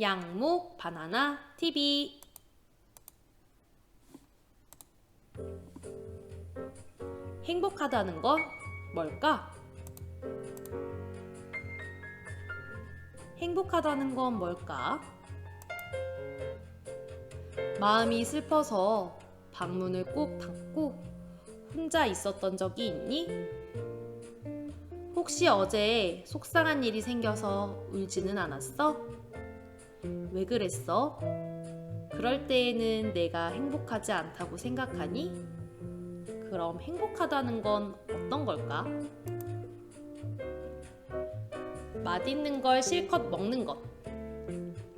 양목 바나나 TV 행복하다는 건 뭘까? 행복하다는 건 뭘까? 마음이 슬퍼서 방문을 꼭 닫고 혼자 있었던 적이 있니? 혹시 어제 속상한 일이 생겨서 울지는 않았어? 왜 그랬어? 그럴 때에는 내가 행복하지 않다고 생각하니? 그럼 행복하다는 건 어떤 걸까? 맛있는 걸 실컷 먹는 것.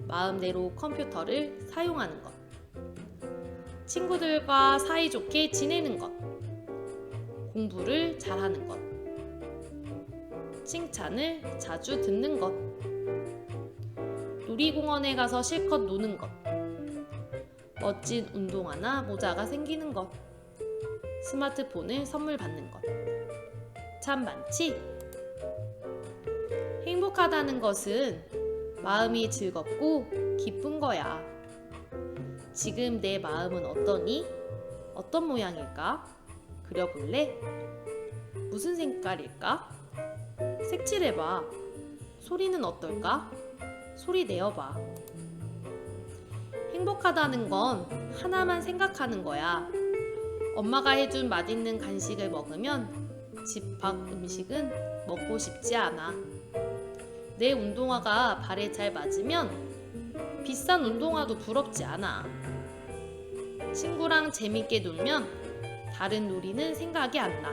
마음대로 컴퓨터를 사용하는 것. 친구들과 사이좋게 지내는 것. 공부를 잘하는 것. 칭찬을 자주 듣는 것. 놀이공원에 가서 실컷 노는 것. 멋진 운동화나 모자가 생기는 것. 스마트폰을 선물 받는 것. 참 많지? 행복하다는 것은 마음이 즐겁고 기쁜 거야. 지금 내 마음은 어떠니? 어떤 모양일까? 그려볼래? 무슨 색깔일까? 색칠해봐. 소리는 어떨까? 소리 내어봐. 행복하다는 건 하나만 생각하는 거야. 엄마가 해준 맛있는 간식을 먹으면 집 밖 음식은 먹고 싶지 않아. 내 운동화가 발에 잘 맞으면 비싼 운동화도 부럽지 않아. 친구랑 재밌게 놀면 다른 놀이는 생각이 안 나.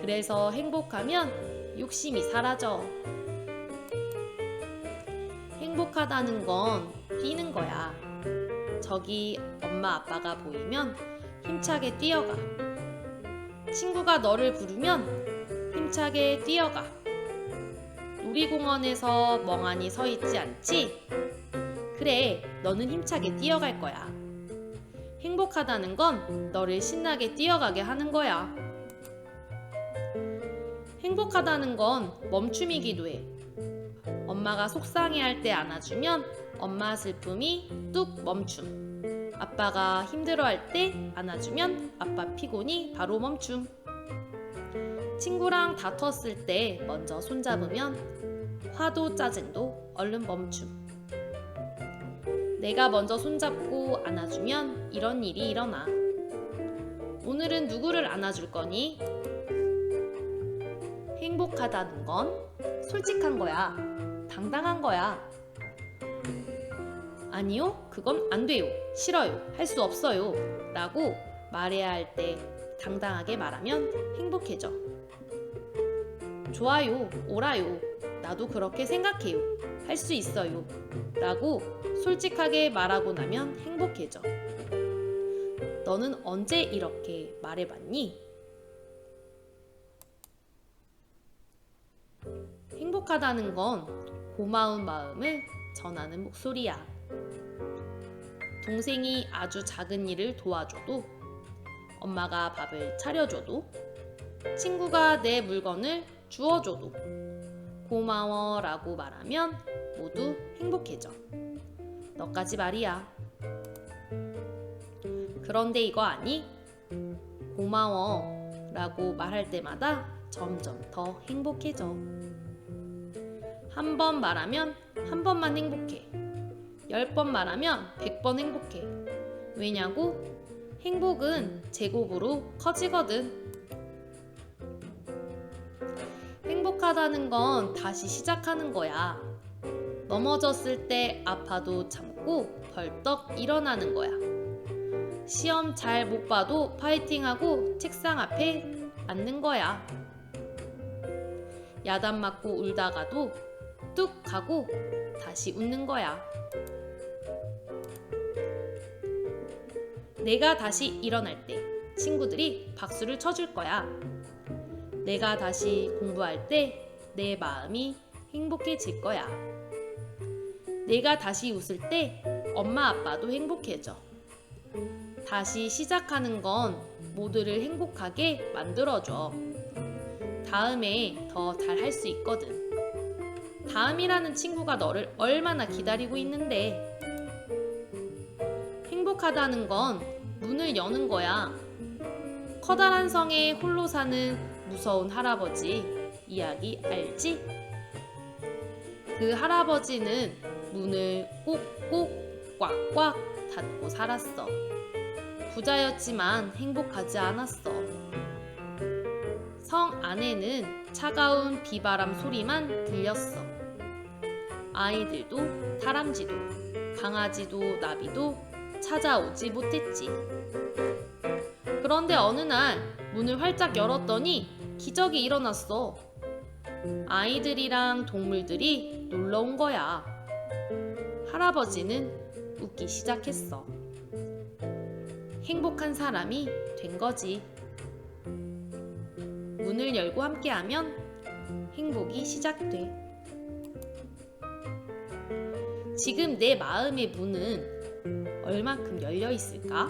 그래서 행복하면 욕심이 사라져. 행복하다는 건 뛰는 거야. 저기 엄마 아빠가 보이면 힘차게 뛰어가. 친구가 너를 부르면 힘차게 뛰어가. 놀이공원에서 멍하니 서 있지 않지? 그래, 너는 힘차게 뛰어갈 거야. 행복하다는 건 너를 신나게 뛰어가게 하는 거야. 행복하다는 건 멈춤이기도 해. 엄마가 속상해 할 때 안아주면 엄마 슬픔이 뚝 멈춤. 아빠가 힘들어 할 때 안아주면 아빠 피곤이 바로 멈춤. 친구랑 다퉜을 때 먼저 손잡으면 화도 짜증도 얼른 멈춤. 내가 먼저 손잡고 안아주면 이런 일이 일어나. 오늘은 누구를 안아줄 거니? 행복하다는 건 솔직한 거야. 당당한 거야. 아니요, 그건 안 돼요. 싫어요. 할 수 없어요. 라고 말해야 할 때 당당하게 말하면 행복해져. 좋아요. 오라요. 나도 그렇게 생각해요. 할 수 있어요. 라고 솔직하게 말하고 나면 행복해져. 너는 언제 이렇게 말해봤니? 행복하다는 건 고마운 마음을 전하는 목소리야. 동생이 아주 작은 일을 도와줘도, 엄마가 밥을 차려줘도, 친구가 내 물건을 주워줘도, 고마워 라고 말하면 모두 행복해져. 너까지 말이야. 그런데 이거 아니? 고마워 라고 말할 때마다 점점 더 행복해져. 한 번 말하면 한 번만 행복해. 열 번 말하면 백 번 행복해. 왜냐고? 행복은 제곱으로 커지거든. 행복하다는 건 다시 시작하는 거야. 넘어졌을 때 아파도 참고 벌떡 일어나는 거야. 시험 잘 못 봐도 파이팅하고 책상 앞에 앉는 거야. 야단 맞고 울다가도 뚝 하고 다시 웃는 거야. 내가 다시 일어날 때 친구들이 박수를 쳐줄 거야. 내가 다시 공부할 때 내 마음이 행복해질 거야. 내가 다시 웃을 때 엄마 아빠도 행복해져. 다시 시작하는 건 모두를 행복하게 만들어줘. 다음에 더 잘 할 수 있거든. 다음이라는 친구가 너를 얼마나 기다리고 있는데. 행복하다는 건 문을 여는 거야. 커다란 성에 홀로 사는 무서운 할아버지 이야기 알지? 그 할아버지는 문을 꼭꼭 꽉꽉 닫고 살았어. 부자였지만 행복하지 않았어. 성 안에는 차가운 비바람 소리만 들렸어. 아이들도 다람쥐도 강아지도 나비도 찾아오지 못했지. 그런데 어느 날 문을 활짝 열었더니 기적이 일어났어. 아이들이랑 동물들이 놀러 온 거야. 할아버지는 웃기 시작했어. 행복한 사람이 된 거지. 문을 열고 함께하면 행복이 시작돼. 지금 내 마음의 문은 얼만큼 열려 있을까?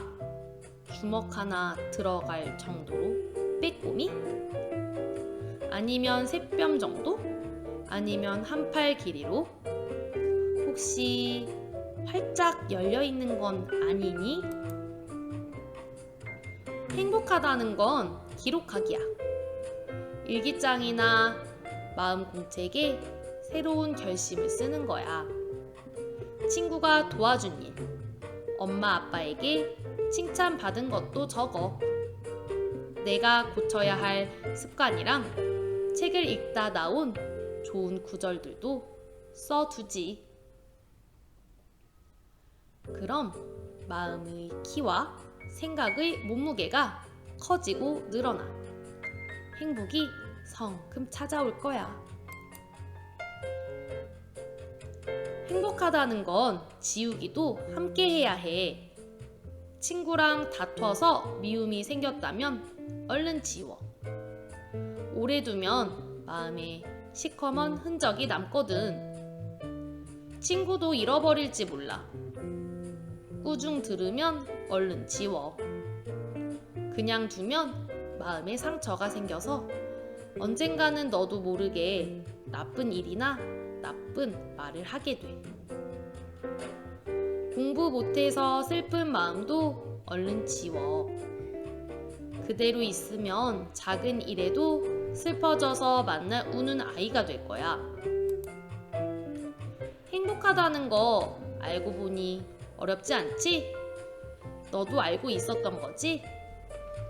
주먹 하나 들어갈 정도로 빼꼼히? 아니면 세 뼘 정도? 아니면 한 팔 길이로? 혹시 활짝 열려 있는 건 아니니? 행복하다는 건 기록하기야. 일기장이나 마음 공책에 새로운 결심을 쓰는 거야. 친구가 도와준 일, 엄마 아빠에게 칭찬받은 것도 적어. 내가 고쳐야 할 습관이랑 책을 읽다 나온 좋은 구절들도 써두지. 그럼 마음의 키와 생각의 몸무게가 커지고 늘어나. 행복이 성큼 찾아올 거야. 행복하다는 건 지우기도 함께 해야 해. 친구랑 다퉈서 미움이 생겼다면 얼른 지워. 오래 두면 마음에 시커먼 흔적이 남거든. 친구도 잃어버릴지 몰라. 꾸중 들으면 얼른 지워. 그냥 두면 마음에 상처가 생겨서 언젠가는 너도 모르게 나쁜 일이나 나쁜 말을 하게 돼. 공부 못해서 슬픈 마음도 얼른 지워. 그대로 있으면 작은 일에도 슬퍼져서 만날 우는 아이가 될 거야. 행복하다는 거 알고 보니 어렵지 않지? 너도 알고 있었던 거지?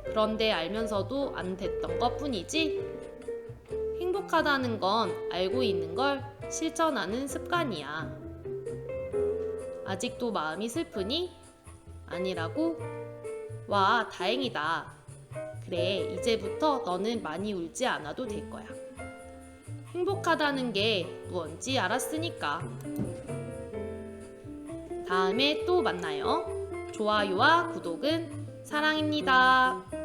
그런데 알면서도 안 됐던 것 뿐이지? 행복하다는 건 알고 있는 걸 실천하는 습관이야. 아직도 마음이 슬프니? 아니라고? 와, 다행이다. 그래, 이제부터 너는 많이 울지 않아도 될 거야. 행복하다는 게 무언지 알았으니까. 다음에 또 만나요. 좋아요와 구독은 사랑입니다.